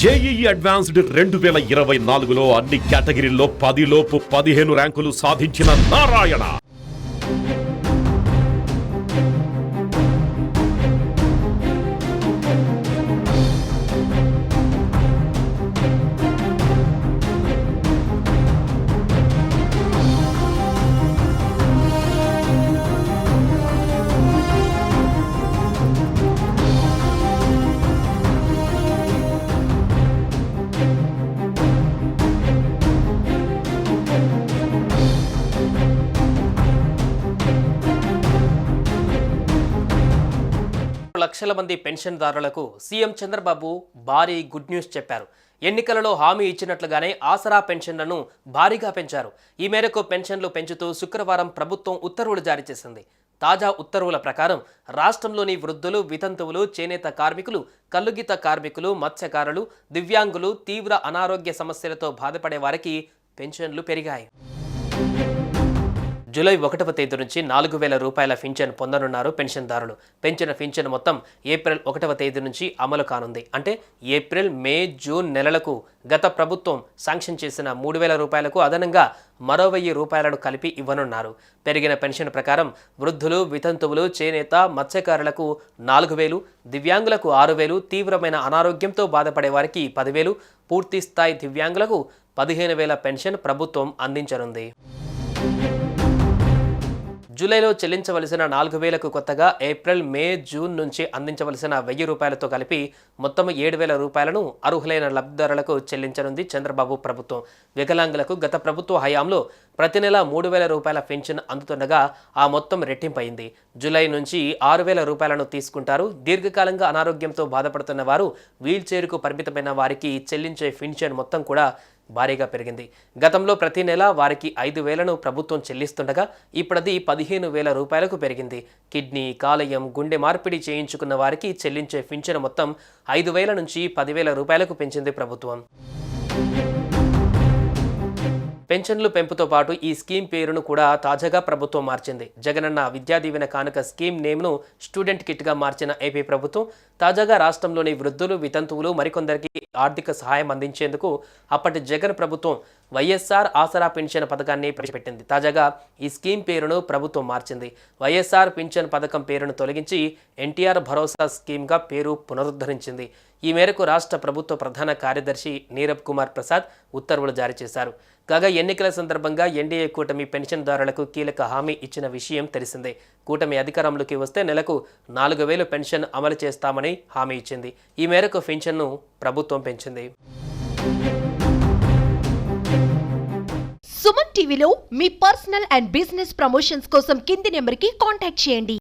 JEE advanced రెండు వేల ఇరవై నాలుగులో అన్ని కేటగిరీల్లో పదిలోపు పదిహేను ర్యాంకులు సాధించిన నారాయణ. లక్షల మంది పెన్షన్దారులకు సీఎం చంద్రబాబు భారీ గుడ్ న్యూస్ చెప్పారు. ఎన్నికలలో హామీ ఇచ్చినట్లుగానే ఆసరా పెన్షన్లను భారీగా పెంచారు. ఈ మేరకు పెన్షన్లు పెంచుతూ శుక్రవారం ప్రభుత్వం ఉత్తర్వులు జారీ చేసింది. తాజా ఉత్తర్వుల ప్రకారం రాష్ట్రంలోని వృద్ధులు వితంతువులు చేనేత కార్మికులు కల్లుగీత కార్మికులు మత్స్యకారులు దివ్యాంగులు తీవ్ర అనారోగ్య సమస్యలతో బాధపడే వారికి పెన్షన్లు పెరిగాయి. జూలై ఒకటవ తేదీ నుంచి నాలుగు వేల రూపాయల పింఛన్ పొందనున్నారు పెన్షన్దారులు. పెంచిన పింఛన్ మొత్తం ఏప్రిల్ ఒకటవ తేదీ నుంచి అమలు కానుంది. అంటే ఏప్రిల్ మే జూన్ నెలలకు గత ప్రభుత్వం శాంక్షన్ చేసిన మూడు వేల రూపాయలకు అదనంగా మరో వెయ్యి రూపాయలను కలిపి ఇవ్వనున్నారు. పెరిగిన పెన్షన్ ప్రకారం వృద్ధులు వితంతువులు చేనేత మత్స్యకారులకు నాలుగు వేలు దివ్యాంగులకు ఆరు వేలు తీవ్రమైన అనారోగ్యంతో బాధపడే వారికి పదివేలు పూర్తి స్థాయి దివ్యాంగులకు పదిహేను వేల పెన్షన్ ప్రభుత్వం అందించనుంది. జూలైలో చెల్లించవలసిన నాలుగు వేలకు కొత్తగా ఏప్రిల్ మే జూన్ నుంచి అందించవలసిన వెయ్యి రూపాయలతో కలిపి మొత్తం ఏడు వేల రూపాయలను అర్హులైన లబ్ధిదారులకు చెల్లించనుంది చంద్రబాబు ప్రభుత్వం. వికలాంగులకు గత ప్రభుత్వ హయాంలో ప్రతి నెల మూడు వేల రూపాయల పెన్షన్ అందుతుండగా ఆ మొత్తం రెట్టింపయింది. జూలై నుంచి ఆరు వేల రూపాయలను తీసుకుంటారు. దీర్ఘకాలంగా అనారోగ్యంతో బాధపడుతున్న వారు వీల్ చైర్కు పరిమితమైన వారికి చెల్లించే పెన్షన్ మొత్తం కూడా భారీగా పెరిగింది. గతంలో ప్రతి నెల వారికి ఐదు వేలను ప్రభుత్వం చెల్లిస్తుండగా ఇప్పుడది పదిహేను వేల రూపాయలకు పెరిగింది. కిడ్నీ కాలేయం గుండె మార్పిడి చేయించుకున్న వారికి చెల్లించే పింఛను మొత్తం ఐదు వేల నుంచి పదివేల రూపాయలకు పెంచింది ప్రభుత్వం. పెన్షన్లు పెంపుతో పాటు ఈ స్కీమ్ పేరును కూడా తాజాగా ప్రభుత్వం మార్చింది. జగనన్న విద్యా దీవెన కానుక స్కీమ్ నేమ్ను స్టూడెంట్ కిట్గా మార్చిన ఏపీ ప్రభుత్వం. తాజాగా రాష్ట్రంలోని వృద్ధులు వితంతువులు మరికొందరికి ఆర్థిక సహాయం అందించేందుకు అప్పటి జగన్ ప్రభుత్వం వైఎస్ఆర్ ఆసరా పెన్షన్ పథకాన్ని ప్రవేశపెట్టింది. తాజాగా ఈ స్కీమ్ పేరును ప్రభుత్వం మార్చింది. వైఎస్ఆర్ పెన్షన్ పథకం పేరును తొలగించి ఎన్టీఆర్ భరోసా స్కీమ్గా పేరు పునరుద్ధరించింది. ఈ మేరకు రాష్ట్ర ప్రభుత్వ ప్రధాన కార్యదర్శి నీరబ్ కుమార్ ప్రసాద్ ఉత్తర్వులు జారీ చేశారు. కాగా ఎన్నికల సందర్భంగా ఎన్డీఏ కూటమి పెన్షన్దారులకు కీలక హామీ ఇచ్చిన విషయం తెలిసిందే. కూటమి అధికారంలోకి వస్తే నెలకు నాలుగు వేలు పెన్షన్ అమలు చేస్తామని హామీ ఇచ్చింది. ఈ మేరకు పెన్షన్ను ప్రభుత్వం పెంచింది. సుమన్ టీవీలో మీ పర్సనల్ అండ్ బిజినెస్ ప్రమోషన్స్ కోసం కింది నెంబర్కి కాంటాక్ట్ చేయండి.